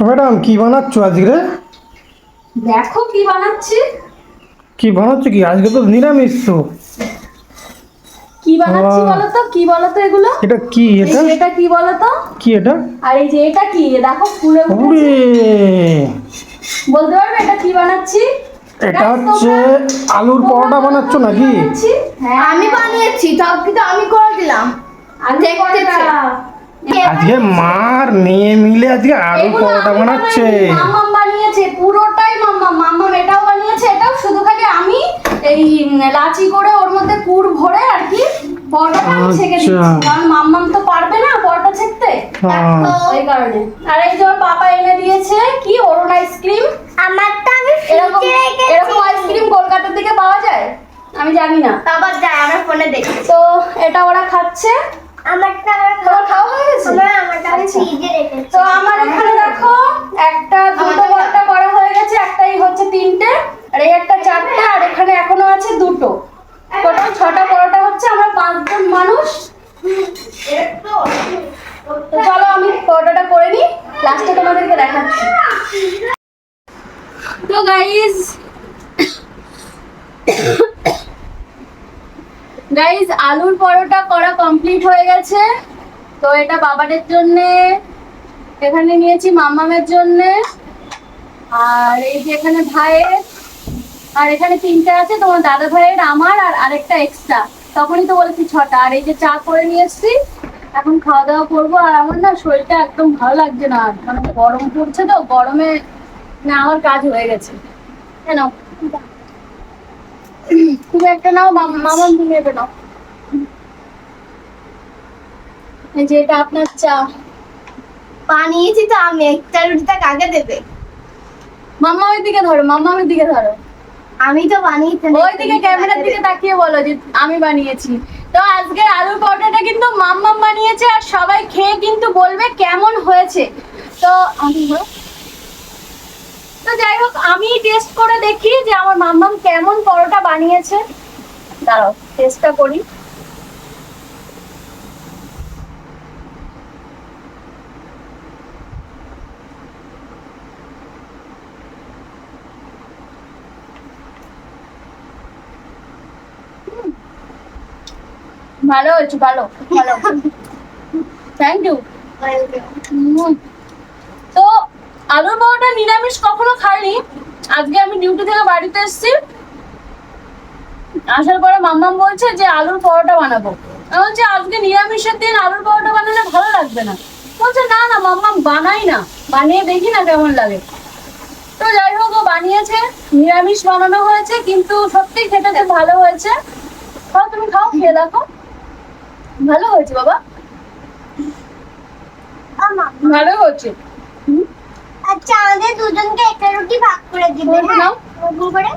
Madam কি বানাচ্ছ আজকে? দেখো কি বানাচ্ছি। কি বানাচ্ছ কি? আজকে তো নিরামিষ তো কি বানাচ্ছি বলো তো কি বলো তো এগুলো? এটা কি এটা? এটা কি বলো তো কি এটা? আর এই যে এটা কি? দেখো ফুলে উঠেছে। বলতে পারবে এটা কি বানাচ্ছি? এটা হচ্ছে আলুর পরোটা বানাচ্ছ নাকি? বানাচ্ছি? হ্যাঁ। আমি বানিয়েছি সব কিছু আমি করে দিলাম। আলু দেখতেছে। পরোটা। আজকে মার মেয়ে মিলে আজকে আলু পরোটা বানাচ্ছে। মাম্মাম বানিয়েছে পুরোটাই মাম্মাম মাম্মাম এটাও বানিয়েছে এটাও শুধু খালি আমি এই লাচি করে ওর মধ্যে পুর ভরে আর কি আমি ছেঁকে দিচ্ছি। আচ্ছা। কারণ মাম্মাম তো পারবে না পরোটা ছেঁকতে। হ্যাঁ। ওই কারণে। আর এই যে ওর পাপা এনে দিয়েছে কি অরুণ আইসক্রিম? আমারটা আমি এরকম এরকম আইসক্রিম কলকাতার দিকে পাওয়া যায়? আমি জানি না। আবার যায় আমার ফোনে দেখছি তো এটা ওরা খাচ্ছে। আমারটা আমার তোমার খাওয়া হয়ে গেছে আমার আমারটা আমি আচ্ছা। ফ্রিজে রেখেছি। তো আমার এখানে দেখো একটা দুটো পরোটা করা হয়ে গেছে একটাই হচ্ছে তিনটে আর এই একটা চারটে আর এখানে এখনও আছে দুটো। টোটাল ছটা পরোটা হচ্ছে আমরা পাঁচজন মানুষ। চলো আমি পরোটাটা করে নিই লাস্টে তোমাদেরকে দেখাচ্ছি। তো গাইজ গাইজ আলুর পরোটা করা কমপ্লিট হয়ে গেছে। তো এটা বাবাদের জন্যে, এখানে নিয়েছি মাম্মামের জন্যে, আর এই যে এখানে ভাইয়ের, আর এখানে তিনটে আছে, তোমার দাদা ভাইয়ের, আমার আর আরেকটা এক্সট্রা তখনই তো বলেছি ছটা। আর এই যে চা করে নিয়ে এসছি, এখন খাওয়া দাওয়া করব, আর আমার না শরীরটা একদম ভালো লাগছে না। মানে গরম পড়ছে তো, গরমে না আমার কাজ হয়ে গেছে। কেন তুমি একটা নাও, মামা তুমি এটা নাও। এই যে এটা আপনার চা। বানিয়েছি তো আমি একটা রুটিটা কাকে দেবে। মাম্মা ওই দিকে ধরো মাম্মা ওই দিকে ধরো। আমি তো বানিয়েছি ওই দিকে ক্যামেরার দিকে তাকিয়ে বলো যে আমি বানিয়েছি। তো আজকের আলুর পরোটাটা কিন্তু মাম্মাম বানিয়েছে আর সবাই খেয়ে কিন্তু বলবে কেমন হয়েছে। তো আমি। তো যাই হোক আমি টেস্ট করে দেখি যে আমার মাম্মাম কেমন পরোটা বানিয়েছে। দাঁড়াও টেস্টটা করি। ভালো হয়েছে ভালো ভালো। থ্যাংক ইউ তো আলুর পরোটা নিরামিষ কখনো খাইনি। আজকে আমি ডিউটি থেকে বাড়িতে এসেছি। আসার পরে মাম্মাম বলছে যে আলুর পরোটা বানাবো। আমি বলছি, আজকে নিরামিষের দিন আলুর পরোটা বানালে ভালো লাগবে না। বলছে, না না, মাম্মাম বানাই না। বানিয়ে দেখি না কেমন লাগে। তো যাই হোক, ও বানিয়েছে। নিরামিষ বানানো হয়েছে, কিন্তু সত্যি খেতে ভালো হয়েছে। তুমি খাও, খেয়ে দেখো। ভালো হয়েছে বাবা? ভালো হয়েছে। আচ্ছা আমাদের দুজনকে একটা রুটি ভাগ করে দিবে হ্যাঁ? করে।